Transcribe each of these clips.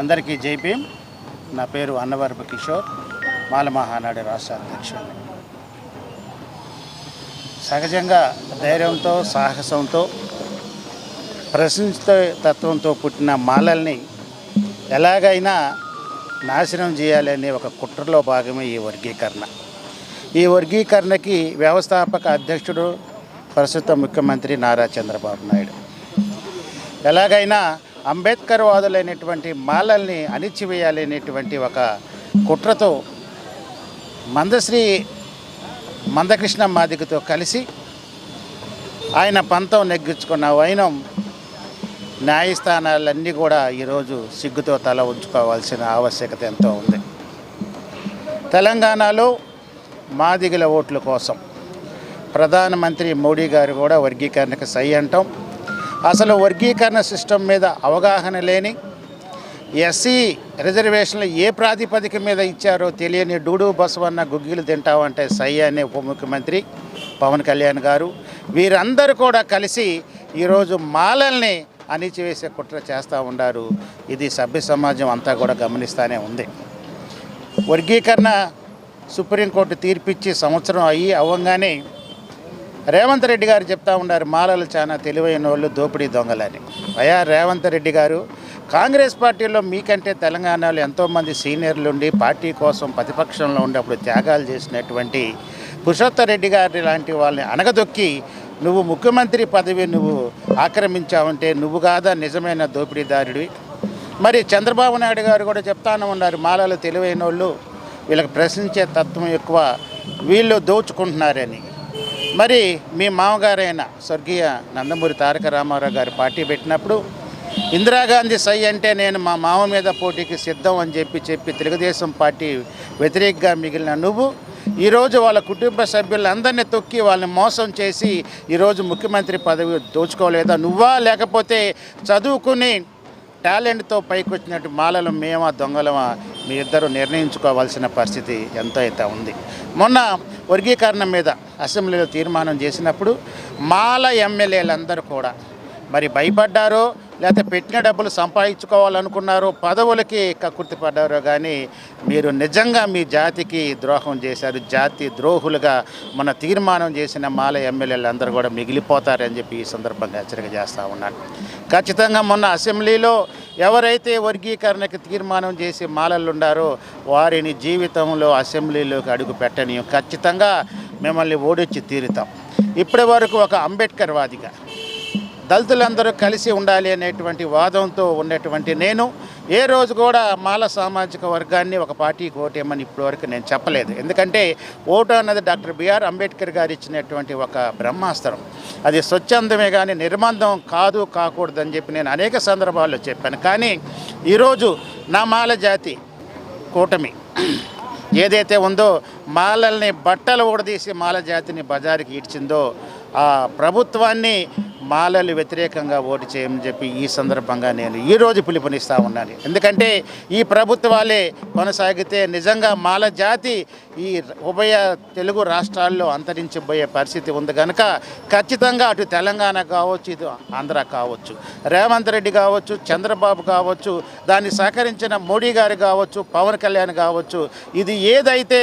అందరికీ జై భీమ్. నా పేరు అన్నవరపు కిషోర్. మాల మహానాడు రాష్ట్ర అధ్యక్షుడు. సహజంగా ధైర్యంతో సాహసంతో ప్రశ్నించే తత్వంతో పుట్టిన మాలల్ని ఎలాగైనా నాశనం చేయాలనే ఒక కుట్రలో భాగమే ఈ వర్గీకరణ. ఈ వర్గీకరణకి వ్యవస్థాపక అధ్యక్షుడు ప్రస్తుత ముఖ్యమంత్రి నారా చంద్రబాబు నాయుడు. ఎలాగైనా అంబేద్కర్ వాదులైనటువంటి మాలల్ని అణిచివేయాలనేటువంటి ఒక కుట్రతో మందశ్రీ మందకృష్ణ మాదిగతో కలిసి ఆయన పంతం నెగ్గించుకున్న వైనం న్యాయస్థానాలన్నీ కూడా ఈరోజు సిగ్గుతో తల ఉంచుకోవాల్సిన ఆవశ్యకత ఎంతో ఉంది. తెలంగాణలో మాదిగల ఓట్ల కోసం ప్రధానమంత్రి మోడీ గారు కూడా వర్గీకరణకు సై అంటాం. అసలు వర్గీకరణ సిస్టమ్ మీద అవగాహన లేని ఎస్సీ రిజర్వేషన్లు ఏ ప్రాతిపదిక మీద ఇచ్చారో తెలియని డూడు బసవన్న గుగ్గిలు తింటామంటే సై అనే ఉప ముఖ్యమంత్రి పవన్ కళ్యాణ్ గారు. వీరందరూ కూడా కలిసి ఈరోజు మాలల్ని అణిచివేసే కుట్ర చేస్తూ ఉన్నారు ఇది సభ్య సమాజం అంతా కూడా గమనిస్తూనే ఉంది. వర్గీకరణ సుప్రీంకోర్టు తీర్పిచ్చి సంవత్సరం అయ్యి అవ్వగానే రేవంత్ రెడ్డి గారు చెప్తా ఉన్నారు మాలలు చాలా తెలివైన వాళ్ళు దోపిడీ దొంగలని. అయా రేవంత్ రెడ్డి గారు కాంగ్రెస్ పార్టీలో మీకంటే తెలంగాణలో ఎంతోమంది సీనియర్లు ఉండి పార్టీ కోసం ప్రతిపక్షంలో ఉండేప్పుడు త్యాగాలు చేసినటువంటి పురుషోత్త రెడ్డి గారి లాంటి వాళ్ళని అనగదొక్కి నువ్వు ముఖ్యమంత్రి పదవి నువ్వు ఆక్రమించావంటే నువ్వు కాదా నిజమైన దోపిడీదారుడివి? మరి చంద్రబాబు నాయుడు గారు కూడా చెప్తానే ఉన్నారు మాలలు తెలివైన వాళ్ళు వీళ్ళకి ప్రశ్నించే తత్వం ఎక్కువ వీళ్ళు దోచుకుంటున్నారని. మరి మీ మామగారైన స్వర్గీయ నందమూరి తారక రామారావు గారు పార్టీ పెట్టినప్పుడు ఇందిరాగాంధీ సై అంటే నేను మా మామ మీద పోటీకి సిద్ధం అని చెప్పి చెప్పి తెలుగుదేశం పార్టీ వ్యతిరేకంగా మిగిలిన నువ్వు ఈరోజు వాళ్ళ కుటుంబ సభ్యులందరినీ తొక్కి వాళ్ళని మోసం చేసి ఈరోజు ముఖ్యమంత్రి పదవి దోచుకోలేదా? నువ్వా? లేకపోతే చదువుకుని టాలెంట్తో పైకి వచ్చినట్టు మాలలు మేమా దొంగలమా మీ ఇద్దరు నిర్ణయించుకోవాల్సిన పరిస్థితి ఎంతో అయితే ఉంది. మొన్న వర్గీకరణ మీద అసెంబ్లీలో తీర్మానం చేసినప్పుడు మాల ఎమ్మెల్యేలందరూ కూడా మరి భయపడ్డారో లేకపోతే పెట్టిన డబ్బులు సంపాదించుకోవాలనుకున్నారో పదవులకి కక్కుర్తిపడ్డారో కానీ మీరు నిజంగా మీ జాతికి ద్రోహం చేశారు జాతి ద్రోహులుగా మన తీర్మానం చేసిన మాల ఎమ్మెల్యేలు అందరూ కూడా మిగిలిపోతారని చెప్పి ఈ సందర్భంగా హెచ్చరిక చేస్తూ ఉన్నాను. ఖచ్చితంగా మొన్న అసెంబ్లీలో ఎవరైతే వర్గీకరణకి తీర్మానం చేసి మాలలు ఉండారో వారిని జీవితంలో అసెంబ్లీలోకి అడుగు పెట్టనీయం. ఖచ్చితంగా మిమ్మల్ని ఓడించి తీరుతాం. ఇప్పటి వరకు ఒక అంబేద్కర్ వాదిగా దళితులందరూ కలిసి ఉండాలి అనేటువంటి వాదంతో ఉన్నటువంటి నేను ఏ రోజు కూడా మాల సామాజిక వర్గాన్ని ఒక పార్టీకి ఓటేయమని ఇప్పటివరకు నేను చెప్పలేదు. ఎందుకంటే ఓటు అన్నది డాక్టర్ బిఆర్ అంబేద్కర్ గారు ఇచ్చినటువంటి ఒక బ్రహ్మాస్త్రం. అది స్వచ్ఛందమే కానీ నిర్బంధం కాదు కాకూడదని చెప్పి నేను అనేక సందర్భాల్లో చెప్పాను. కానీ ఈరోజు నా మాల జాతి కూటమి ఏదైతే ఉందో మాలల్ని బట్టలు ఊడదీసి మాల జాతిని బజారుకి ఈడ్చిందో ఆ ప్రభుత్వాన్ని మాలలు వ్యతిరేకంగా ఓటు చేయమని చెప్పి ఈ సందర్భంగా నేను ఈరోజు పిలుపునిస్తూ ఉన్నాను. ఎందుకంటే ఈ ప్రభుత్వాలే కొనసాగితే నిజంగా మాల జాతి ఈ ఉభయ తెలుగు రాష్ట్రాల్లో అంతరించిపోయే పరిస్థితి ఉంది కనుక ఖచ్చితంగా అటు తెలంగాణ కావచ్చు ఇది ఆంధ్ర కావచ్చు రేవంత్ రెడ్డి కావచ్చు చంద్రబాబు కావచ్చు దాన్ని సహకరించిన మోడీ గారు కావచ్చు పవన్ కళ్యాణ్ కావచ్చు ఇది ఏదైతే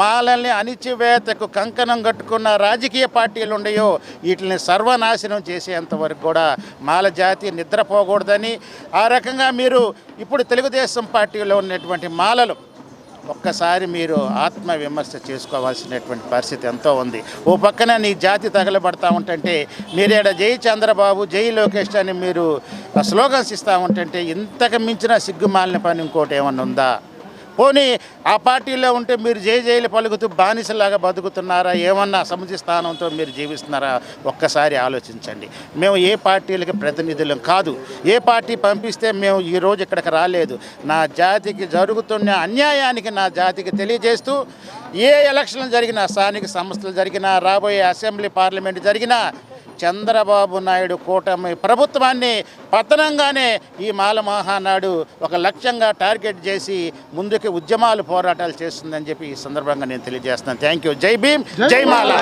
మాలల్ని అణిచివేతకు కంకణం కట్టుకున్న రాజకీయ పార్టీలు ఉన్నాయో వీటిని సర్వనాశనం చేసి చేసేంత వరకు కూడా మాల జాతి నిద్రపోకూడదని ఆ రకంగా మీరు ఇప్పుడు తెలుగుదేశం పార్టీలో ఉన్నటువంటి మాలలు ఒక్కసారి మీరు ఆత్మ విమర్శ చేసుకోవాల్సినటువంటి పరిస్థితి ఎంతో ఉంది. ఓ పక్కన నీ జాతి తగలబడతా ఉంటుంటే మీరేడ జై చంద్రబాబు జై లోకేష్ అని మీరు స్లోగన్స్ ఇస్తూ ఉంటుంటే ఇంతకు మించిన సిగ్గుమాలిన పని ఇంకోటి ఏమన్నా ఉందా? పోనీ ఆ పార్టీలో ఉంటే మీరు జై జైలు పలుకుతూ బానిసలాగా బతుకుతున్నారా? ఏమన్నా సముచిత స్థానంతో మీరు జీవిస్తున్నారా? ఒక్కసారి ఆలోచించండి. మేము ఏ పార్టీలకి ప్రతినిధులం కాదు. ఏ పార్టీ పంపిస్తే మేము ఈరోజు ఇక్కడికి రాలేదు. నా జాతికి జరుగుతున్న అన్యాయానికి నా జాతికి తెలియజేస్తూ ఏ ఎలక్షన్లు జరిగినా స్థానిక సంస్థలు జరిగినా రాబోయే అసెంబ్లీ పార్లమెంట్ జరిగినా చంద్రబాబు నాయుడు కూటమి ప్రభుత్వాన్ని పతనంగానే ఈ మాల మహానాడు ఒక లక్ష్యంగా టార్గెట్ చేసి ముందుకు ఉద్యమాలు పోరాటాలు చేస్తుందని చెప్పి ఈ సందర్భంగా నేను తెలియజేస్తున్నాను. Thank you. జై భీమ్. జై మాల.